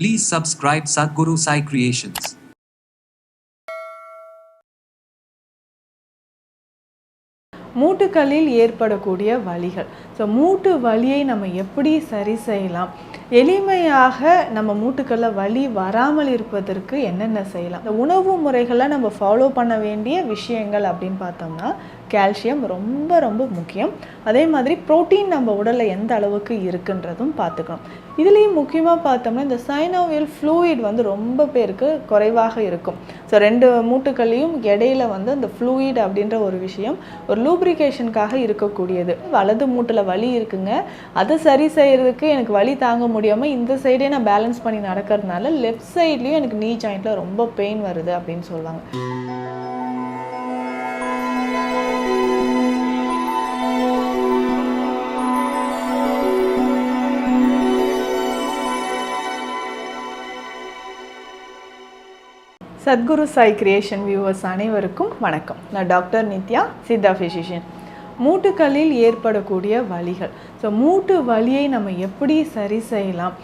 Please subscribe Sadhguru Sai Creations. மூட்டுக்களில் ஏற்படக்கூடிய வலிகள். So மூட்டு வலியை நம்ம எப்படி சரி செய்யலாம்? எளிமையாக நம்ம மூட்டுக்களில் வலி வராமல் இருப்பதற்கு என்னென்ன செய்யலாம்? இந்த உணவு முறைகளை நம்ம ஃபாலோ பண்ண வேண்டிய விஷயங்கள் அப்படின்னு பார்த்தோம்னா கால்சியம் ரொம்ப ரொம்ப முக்கியம். அதே மாதிரி புரோட்டீன் நம்ம உடலில் எந்த அளவுக்கு இருக்குன்றதும் பார்த்துக்கணும். இதுலேயும் முக்கியமாக பார்த்தோம்னா இந்த சைனோவியல் ஃப்ளூயிட் வந்து ரொம்ப பேருக்கு குறைவாக இருக்கும். ஸோ ரெண்டு மூட்டுக்கள்லையும் இடையில வந்து அந்த ஃப்ளூயிட் அப்படின்ற ஒரு விஷயம் ஒரு லூப்ரிகேஷனுக்காக இருக்கக்கூடியது. வலது மூட்டில் வலி இருக்குங்க. அதை சரி செய்கிறதுக்கு எனக்கு வலி தாங்க முடியாமல் இந்த சைடே நான் பேலன்ஸ் பண்ணி நடக்கிறதுனால லெஃப்ட் சைட்லேயும் எனக்கு நீ ஜாயிண்ட்டில் ரொம்ப பெயின் வருது அப்படின்னு சொல்லுவாங்க. சத்குரு சாய் கிரியேஷன் வியூவர்ஸ் அனைவருக்கும் வணக்கம். நான் டாக்டர் நித்யா சித்தா ஃபிசிஷியன் மூட்டுக்களில் ஏற்படக்கூடிய வலிகள். ஸோ மூட்டு வலியை நம்ம எப்படி சரி செய்யலாம்?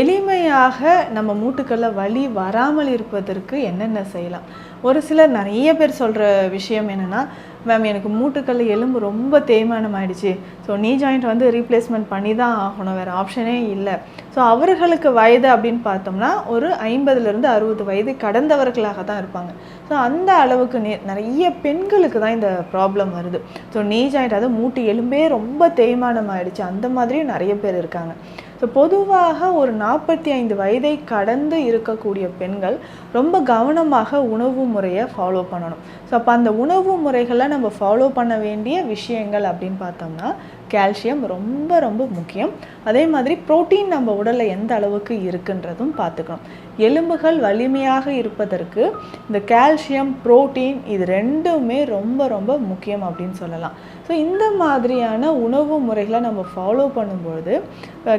எளிமையாக நம்ம மூட்டுக்களில் வலி வராமல் இருப்பதற்கு என்னென்ன செய்யலாம்? ஒரு சிலர் நிறைய பேர் சொல்கிற விஷயம் என்னென்னா மேம் எனக்கு மூட்டுக்கல் எலும்பு ரொம்ப தேய்மானம் ஆயிடுச்சு ஸோ நீ ஜாயிண்ட் வந்து ரீப்ளேஸ்மெண்ட் பண்ணி தான் ஆகணும். வேறு ஆப்ஷனே இல்லை. ஸோ அவர்களுக்கு வயது அப்படின்னு பார்த்தோம்னா ஒரு ஐம்பதுலேருந்து அறுபது வயது கடந்தவர்களாக தான் இருப்பாங்க. ஸோ அந்த அளவுக்கு நிறைய பெண்களுக்கு தான் இந்த ப்ராப்ளம் வருது. ஸோ நீ ஜாயிண்ட் அதாவது மூட்டு எலும்பே ரொம்ப தேய்மானம் ஆயிடுச்சு அந்த மாதிரியும் நிறைய பேர் இருக்காங்க. ஸோ பொதுவாக ஒரு நாற்பத்தி ஐந்து வயதை கடந்து இருக்கக்கூடிய பெண்கள் ரொம்ப கவனமாக உணவு முறையை ஃபாலோ பண்ணணும். ஸோ அப்போ அந்த உணவு முறைகளை நம்ம ஃபாலோ பண்ண வேண்டிய விஷயங்கள் அப்படின்னு பார்த்தோம்னா கால்சியம் ரொம்ப ரொம்ப முக்கியம். அதே மாதிரி புரோட்டீன் நம்ம உடலில் எந்த அளவுக்கு இருக்குன்றதும் பார்த்துக்கணும். எலும்புகள் வலிமையாக இருப்பதற்கு இந்த கால்சியம் புரோட்டீன் இது ரெண்டுமே ரொம்ப ரொம்ப முக்கியம் அப்படின்னு சொல்லலாம். ஸோ இந்த மாதிரியான உணவு முறைகளை நம்ம ஃபாலோ பண்ணும்பொழுது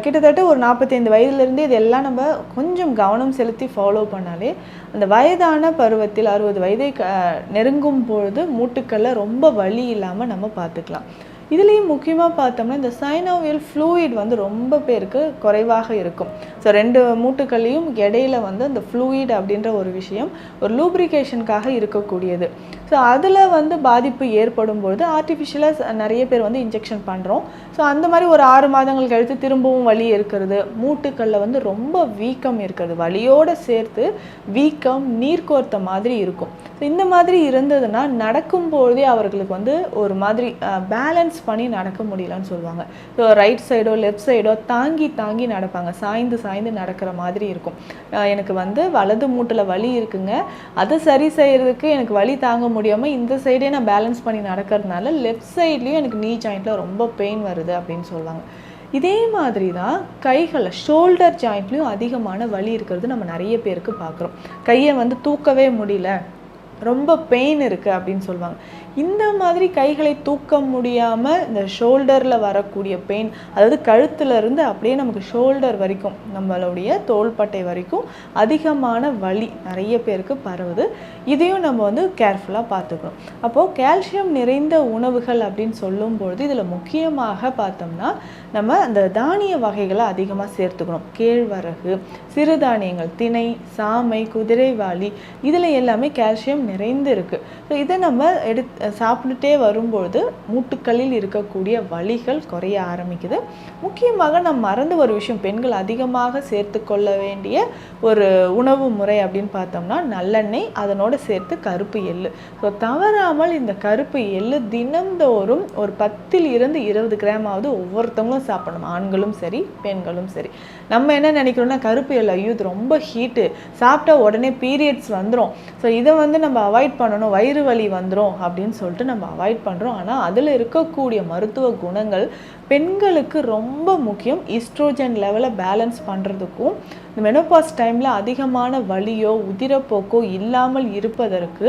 கிட்டத்தட்ட ஒரு நாற்பத்தைந்து வயதுலேருந்து இதெல்லாம் நம்ம கொஞ்சம் கவனம் செலுத்தி ஃபாலோ பண்ணாலே அந்த வயதான பருவத்தில் அறுபது வயதை க நெருங்கும் பொழுது மூட்டுக்களில் ரொம்ப வலி இல்லாமல் நம்ம பார்த்துக்கலாம். இதுலேயும் முக்கியமாக பார்த்தோம்னா இந்த சைனோவியல் ஃப்ளூயிட் வந்து ரொம்ப பேருக்கு குறைவாக இருக்கும். ஸோ ரெண்டு மூட்டுக்கள்லையும் இடையில வந்து அந்த ஃப்ளூயிட் அப்படின்ற ஒரு விஷயம் ஒரு லூப்ரிகேஷனுக்காக இருக்கக்கூடியது. ஸோ அதில் வந்து பாதிப்பு ஏற்படும் பொழுது ஆர்டிஃபிஷியலாக நிறைய பேர் வந்து இன்ஜெக்ஷன் பண்ணுறோம் ஸோ அந்த மாதிரி ஒரு ஆறு மாதங்கள் கழித்து திரும்பவும் வலி இருக்கிறது. மூட்டுக்களில் வந்து ரொம்ப வீக்கம் இருக்கிறது. வலியோடு சேர்த்து வீக்கம் நீர்க்கோர்த்த மாதிரி இருக்கும். ஸோ இந்த மாதிரி இருந்ததுன்னா நடக்கும்பொழுதே அவர்களுக்கு வந்து ஒரு மாதிரி பேலன்ஸ் பண்ணி நடக்க முடியலன்னு சொல்லுவாங்க. ஸோ ரைட் சைடோ லெஃப்ட் சைடோ தாங்கி தாங்கி நடப்பாங்க. சாய்ந்து சாய்ந்து நடக்கிற மாதிரி இருக்கும். எனக்கு வந்து வலது மூட்டில் வலி இருக்குங்க. அதை சரி செய்யறதுக்கு எனக்கு வலி தாங்க முடியாமல் இந்த சைடே நான் பேலன்ஸ் பண்ணி நடக்கிறதுனால லெஃப்ட் சைட்லேயும் எனக்கு நீ ஜாயிண்ட்டில் ரொம்ப பெயின் வருது அப்படின்னு சொல்லுவாங்க. இதே மாதிரி தான் கைகளில் ஷோல்டர் ஜாயிண்ட்லேயும் அதிகமான வலி இருக்கிறது நம்ம நிறைய பேருக்கு பார்க்குறோம். கையை வந்து தூக்கவே முடியல. ரொம்ப பெயின் இருக்குது அப்படின்னு சொல்லுவாங்க. இந்த மாதிரி கைகளை தூக்க முடியாமல் இந்த ஷோல்டரில் வரக்கூடிய பெயின் அதாவது கழுத்துலேருந்து அப்படியே நமக்கு ஷோல்டர் வரைக்கும் நம்மளுடைய தோள்பட்டை வரைக்கும் அதிகமான வலி நிறைய பேருக்கு பரவுது. இதையும் நம்ம வந்து கேர்ஃபுல்லாக பார்த்துக்கணும். அப்போது கால்சியம் நிறைந்த உணவுகள் அப்படின்னு சொல்லும்பொழுது இதில் முக்கியமாக பார்த்தோம்னா நம்ம அந்த தானிய வகைகளை அதிகமாக சேர்த்துக்கணும். கேழ்வரகு சிறுதானியங்கள் திணை சாமை குதிரைவாளி இதில் எல்லாமே கால்சியம் நிறைந்து இருக்குது ஸோ இதை நம்ம எடுத்து சாப்பிட்டுட்டே வரும்பொழுது மூட்டுக்களில் இருக்கக்கூடிய வலிகள் குறைய ஆரம்பிக்குது. முக்கியமாக நம்ம மறந்து ஒரு விஷயம் பெண்கள் அதிகமாக சேர்த்து கொள்ள வேண்டிய ஒரு உணவு முறை அப்படின்னு பார்த்தோம்னா நல்லெண்ணெய் அதனோட சேர்த்து கருப்பு எள்ளு. ஸோ தவறாமல் இந்த கருப்பு எள்ளு தினந்தோறும் ஒரு பத்தில் இருந்து இருபது கிராமாவது ஒவ்வொருத்தவங்களும் சாப்பிடணும். ஆண்களும் சரி பெண்களும் சரி. நம்ம என்ன நினைக்கிறோம்னா கருப்பு எள்ளு ஐயோ இது ரொம்ப ஹீட்டு சாப்பிட்டா உடனே பீரியட்ஸ் வந்துடும் ஸோ இதை வந்து நம்ம நம்ம அவாய்ட் பண்ணணும். வயிறு வலி வந்துடும் அப்படின்னு சொல்லிட்டு நம்ம அவாய்ட் பண்ணுறோம் ஆனால் அதில் இருக்கக்கூடிய மருத்துவ குணங்கள் பெண்களுக்கு ரொம்ப முக்கியம். ஈஸ்ட்ரோஜன் லெவலை பேலன்ஸ் பண்ணுறதுக்கும் இந்த மெனோபாஸ் டைமில் அதிகமான வலியோ உதிரப்போக்கோ இல்லாமல் இருப்பதற்கு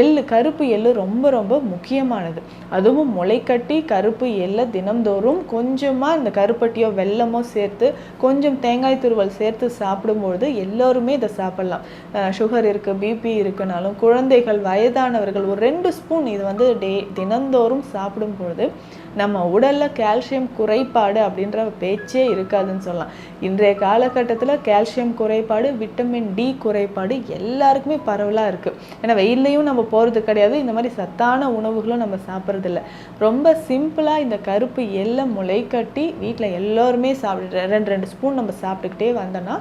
எள்ளு கருப்பு எள்ளு ரொம்ப ரொம்ப முக்கியமானது. அதுவும் முளைக்கட்டி கருப்பு எள்ளை தினம்தோறும் கொஞ்சமாக இந்த கருப்பட்டியோ வெல்லமோ சேர்த்து கொஞ்சம் தேங்காய் துருவல் சேர்த்து சாப்பிடும்பொழுது எல்லோருமே இதை சாப்பிட்லாம். சுகர் இருக்குது பிபி இருக்குனாலும் குழந்தைகள் வயதானவர்கள் ஒரு ரெண்டு ஸ்பூன் இது வந்து டே தினந்தோறும் சாப்பிடும் பொழுது நம்ம உடலில் கால்சியம் குறைபாடு அப்படின்ற பேச்சே இருக்காதுன்னு சொல்லலாம். இன்றைய காலகட்டத்தில் கால்சியம் குறைபாடு விட்டமின் டி குறைபாடு எல்லாருக்குமே பரவலாக இருக்குது ஏன்னா வெயில்லையும் நம்ம போகிறது கிடையாது. இந்த மாதிரி சத்தான உணவுகளும் நம்ம சாப்பிட்றதில்ல. ரொம்ப சிம்பிளாக இந்த கருப்பு எல்லாம் முளை கட்டி வீட்டில் எல்லோருமே சாப்பிட்டு ரெண்டு ரெண்டு ஸ்பூன் நம்ம சாப்பிட்டுக்கிட்டே வந்தோன்னா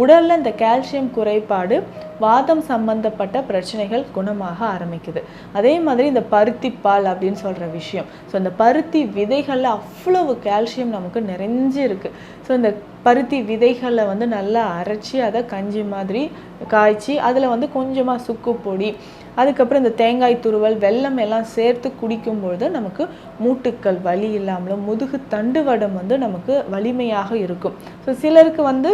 உடலில் இந்த கால்சியம் குறைபாடு வாதம் சம்பந்தப்பட்ட பிரச்சனைகள் குணமாக ஆரம்பிக்குது. அதே மாதிரி இந்த பருத்தி பால் அப்படின்னு சொல்கிற விஷயம். ஸோ இந்த பருத்தி விதைகளில் அவ்வளவு கால்சியம் நமக்கு நிறைஞ்சு இருக்குது ஸோ இந்த பருத்தி விதைகளை வந்து நல்லா அரைச்சி அதை கஞ்சி மாதிரி காய்ச்சி அதில் வந்து கொஞ்சமாக சுக்கு பொடி அதுக்கப்புறம் இந்த தேங்காய் துருவல் வெல்லம் எல்லாம் சேர்த்து குடிக்கும்பொழுது நமக்கு மூட்டுக்கள் வலி இல்லாமலும் முதுகு தண்டுவடம் வந்து நமக்கு வலிமையாக இருக்கும். ஸோ சிலருக்கு வந்து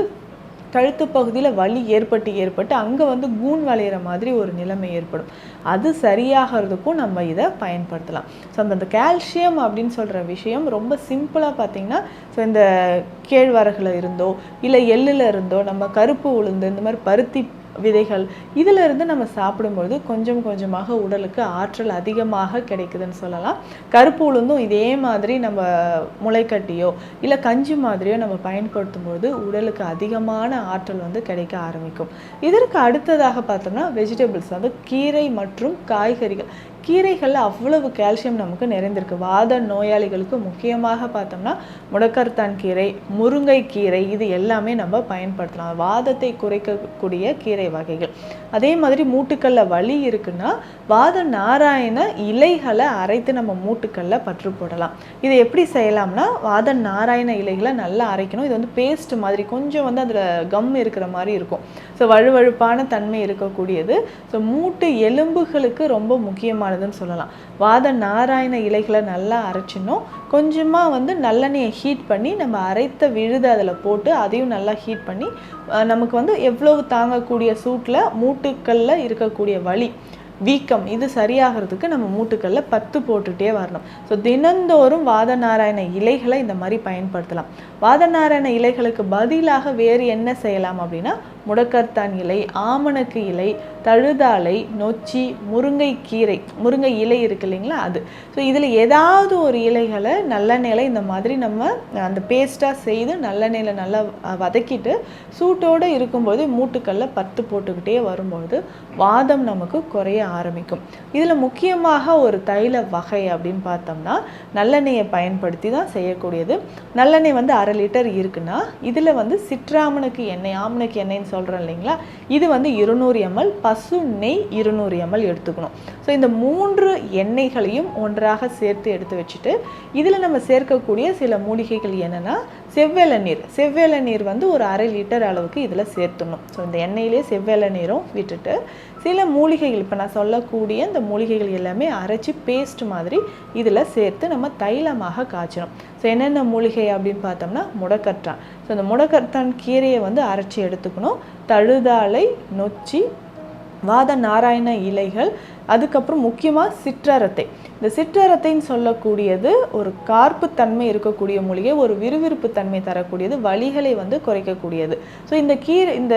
கழுத்து பகுதியில் வலி ஏற்பட்டு ஏற்பட்டு அங்கே வந்து கூன் வளையிற மாதிரி ஒரு நிலைமை ஏற்படும். அது சரியாகிறதுக்கும் நம்ம இதை பயன்படுத்தலாம். ஸோ அந்த கால்சியம் அப்படின்னு சொல்கிற விஷயம் ரொம்ப சிம்பிளாக பார்த்தீங்கன்னா ஸோ இந்த கேழ்வரகில் இருந்தோ இல்லை எள்ளில் இருந்தோ நம்ம கருப்பு உளுந்து இந்த மாதிரி பருத்தி விதைகள். இதிலிருந்து நம்ம சாப்பிடும்பொழுது கொஞ்சம் கொஞ்சமாக உடலுக்கு ஆற்றல் அதிகமாக கிடைக்குதுன்னு சொல்லலாம். கருப்பு உளுந்தும் இதே மாதிரி நம்ம முளைக்கட்டியோ இல்லை கஞ்சி மாதிரியோ நம்ம பயன்படுத்தும் பொழுது உடலுக்கு அதிகமான ஆற்றல் வந்து கிடைக்க ஆரம்பிக்கும். இதற்கு அடுத்ததாக பார்த்தோம்னா வெஜிடபிள்ஸ் வந்து கீரை மற்றும் காய்கறிகள். கீரைகளில் அவ்வளவு கால்சியம் நமக்கு நிறைந்திருக்கு. வாத நோயாளிகளுக்கு முக்கியமாக பார்த்தோம்னா முடக்கர்த்தான் கீரை முருங்கை கீரை இது எல்லாமே நம்ம பயன்படுத்தலாம். வாதத்தை குறைக்கக்கூடிய கீரை வகைகள். அதே மாதிரி மூட்டுக்கல்ல வலி இருக்குன்னா வாத நாராயண இலைகளை அரைத்து நம்ம மூட்டுக்கல்ல பற்று போடலாம். இதை எப்படி செய்யலாம்னா வாத நாராயண இலைகளை நல்லா அரைக்கணும். இது வந்து பேஸ்ட் மாதிரி கொஞ்சம் வந்து அதில் கம் இருக்கிற மாதிரி இருக்கும். ஸோ வழுவழுப்பான தன்மை இருக்கக்கூடியது. ஸோ மூட்டு எலும்புகளுக்கு ரொம்ப முக்கியமானது. முக்கியமானதுன்னு சொல்லலாம். வாத நாராயண இலைகளை நல்லா அரைச்சினோம் கொஞ்சமாக வந்து நல்லெண்ணெயை ஹீட் பண்ணி நம்ம அரைத்த விழுது அதில் போட்டு அதையும் நல்லா ஹீட் பண்ணி நமக்கு வந்து எவ்வளவு தாங்கக்கூடிய சூட்டில் மூட்டுக்களில் இருக்கக்கூடிய வலி வீக்கம் இது சரியாகிறதுக்கு நம்ம மூட்டுக்கல்ல பத்து போட்டுட்டே வரணும். ஸோ தினந்தோறும் வாத நாராயண இலைகளை இந்த மாதிரி பயன்படுத்தலாம். வாத நாராயண இலைகளுக்கு பதிலாக வேறு என்ன செய்யலாம் அப்படின்னா முடக்கத்தான் இலை ஆமணக்கு இலை தழுதாலை நொச்சி முருங்கை கீரை முருங்கை இலை இருக்கு இல்லைங்களா அது. ஸோ இதில் ஏதாவது ஒரு இலைகளை நல்லெண்ணெயில் இந்த மாதிரி நம்ம அந்த பேஸ்ட்டாக செய்து நல்லெண்ணெயில் நல்லா வதக்கிட்டு சூட்டோடு இருக்கும்போது மூட்டுக்கல்ல பத்து போட்டுக்கிட்டே வரும்பொழுது வாதம் நமக்கு குறைய ஆரம்பிக்கும். இதில் முக்கியமாக ஒரு தைல வகை அப்படின்னு பார்த்தோம்னா நல்லெண்ணெயை பயன்படுத்தி தான் செய்யக்கூடியது. நல்லெண்ணெய் வந்து அரை லிட்டர் இருக்குன்னா இதில் வந்து சிற்றாமனுக்கு எண்ணெய் ஆமனுக்கு எண்ணெய்ன்னு சொல்கிறேன் இல்லைங்களா? இது வந்து இருநூறு எம்எல் பசு நெய் இருநூறு எம்எல் எடுத்துக்கணும். ஸோ இந்த மூன்று எண்ணெய்களையும் ஒன்றாக சேர்த்து எடுத்து வச்சுட்டு இதில் நம்ம சேர்க்கக்கூடிய சில மூலிகைகள் என்னென்னா செவ்வேல நீர் செவ்வேல நீர் வந்து ஒரு அரை லிட்டர் அளவுக்கு இதில் சேர்த்துடணும். ஸோ இந்த எண்ணெயிலே செவ்வேல நீரும் விட்டுட்டு சில மூலிகைகள் இப்போ நான் சொல்லக்கூடிய இந்த மூலிகைகள் எல்லாமே அரைச்சி பேஸ்ட் மாதிரி இதில் சேர்த்து நம்ம தைலமாக காய்ச்சணும் ஸோ என்னென்ன மூலிகை அப்படின்னு பார்த்தோம்னா முடக்கற்றான் ஸோ இந்த முடக்கற்றான் கீரையை வந்து அரைச்சி எடுத்துக்கணும். தழுதாலை நொச்சி வாத நாராயண இலைகள் அதுக்கப்புறம் முக்கியமாக சிற்றரத்தை இந்த சிற்றரத்தைன்னு சொல்லக்கூடியது ஒரு கார்ப்பு தன்மை இருக்கக்கூடிய மூலிகை ஒரு விறுவிறுப்பு தன்மை தரக்கூடியது வலிகளை வந்து குறைக்கக்கூடியது. ஸோ இந்த கீரை இந்த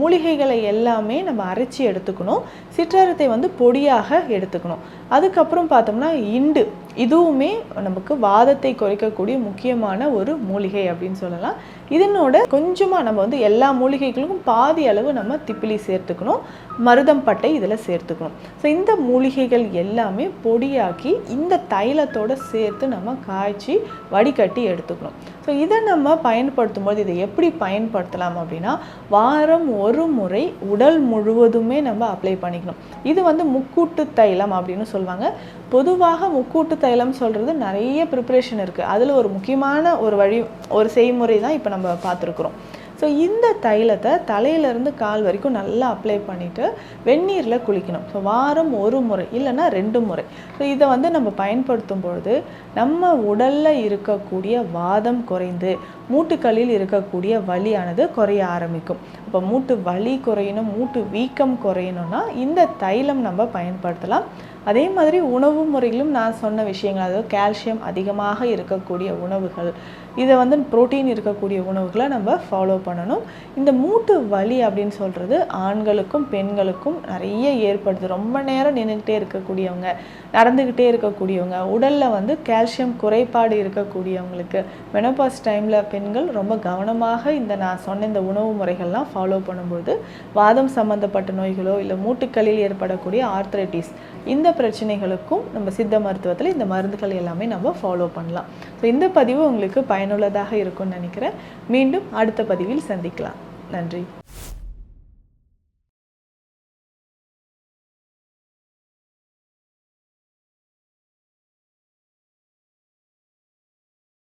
மூலிகைகளை எல்லாமே நம்ம அரைச்சி எடுத்துக்கணும். சிற்றரத்தை வந்து பொடியாக எடுத்துக்கணும். அதுக்கப்புறம் பார்த்தோம்னா இண்டு. இதுவுமே நமக்கு வாதத்தை குறைக்கக்கூடிய முக்கியமான ஒரு மூலிகை அப்படின்னு சொல்லலாம். இதனோட கொஞ்சமாக நம்ம வந்து எல்லா மூலிகைகளுக்கும் பாதி அளவு நம்ம திப்பிலி சேர்த்துக்கணும் மருதம் பட்டை இதில் சேர்த்துக்கணும். ஸோ இந்த மூலிகைகள் எல்லாமே பொடியாக்கி இந்த தைலத்தோட சேர்த்து நம்ம காய்ச்சி வடிகட்டி எடுத்துக்கணும். ஸோ இதை நம்ம பயன்படுத்தும் போது இதை எப்படி பயன்படுத்தலாம் அப்படின்னா வாரம் ஒரு முறை உடல் முழுவதுமே நம்ம அப்ளை பண்ணிக்கணும். இது வந்து முக்கூட்டு தைலம் அப்படின்னு சொல்லுவாங்க. பொதுவாக முக்கூட்டு தைலம் சொல்கிறது நிறைய ப்ரிப்பரேஷன் இருக்குது அதில் ஒரு முக்கியமான ஒரு வழி ஒரு செய்முறை தான் இப்போ நம்ம நம்ம பார்த்துருக்குறோம். ஸோ இந்த தைலத்தை தலையிலேருந்து கால் வரைக்கும் நல்லா அப்ளை பண்ணிவிட்டு வெந்நீரில் குளிக்கணும். ஸோ வாரம் ஒரு முறை இல்லைன்னா ரெண்டு முறை. ஸோ இதை வந்து நம்ம பயன்படுத்தும் பொழுது நம்ம உடலில் இருக்கக்கூடிய வாதம் குறைந்து மூட்டுக்களில் இருக்கக்கூடிய வலியானது குறைய ஆரம்பிக்கும். இப்போ மூட்டு வலி குறையணும் மூட்டு வீக்கம் குறையணும்னா இந்த தைலம் நம்ம பயன்படுத்தலாம். அதே மாதிரி உணவு முறையிலும் நான் சொன்ன விஷயங்கள் அதாவது கால்சியம் அதிகமாக இருக்கக்கூடிய உணவுகள் இதை வந்து புரோட்டீன் இருக்கக்கூடிய உணவுகளை நம்ம ஃபாலோ பண்ணணும். இந்த மூட்டு வலி அப்படின்னு சொல்கிறது ஆண்களுக்கும் பெண்களுக்கும் நிறைய ஏற்படுது. ரொம்ப நேரம் நின்றுக்கிட்டே இருக்கக்கூடியவங்க நடந்துக்கிட்டே இருக்கக்கூடியவங்க உடலில் வந்து கால்சியம் குறைபாடு இருக்கக்கூடியவங்களுக்கு மெனோபாஸ் டைமில் பெண்கள் ரொம்ப கவனமாக இந்த நான் சொன்ன இந்த உணவு முறைகள்லாம் ஃபாலோ பண்ணும்போது வாதம் சம்மந்தப்பட்ட நோய்களோ இல்லை மூட்டுக்களில் ஏற்படக்கூடிய ஆர்த்ரைட்டிஸ் இந்த பிரச்சனைகளுக்கும் நம்ம சித்த மருத்துவத்தில் இந்த மருந்துகள் எல்லாமே நம்ம ஃபாலோ பண்ணலாம். ஸோ இந்த பதிவு உங்களுக்கு பயனுள்ளதாக இருக்கும்னு நினைக்கிறேன். மீண்டும் அடுத்த பதிவில் சந்திக்கலாம். நன்றி.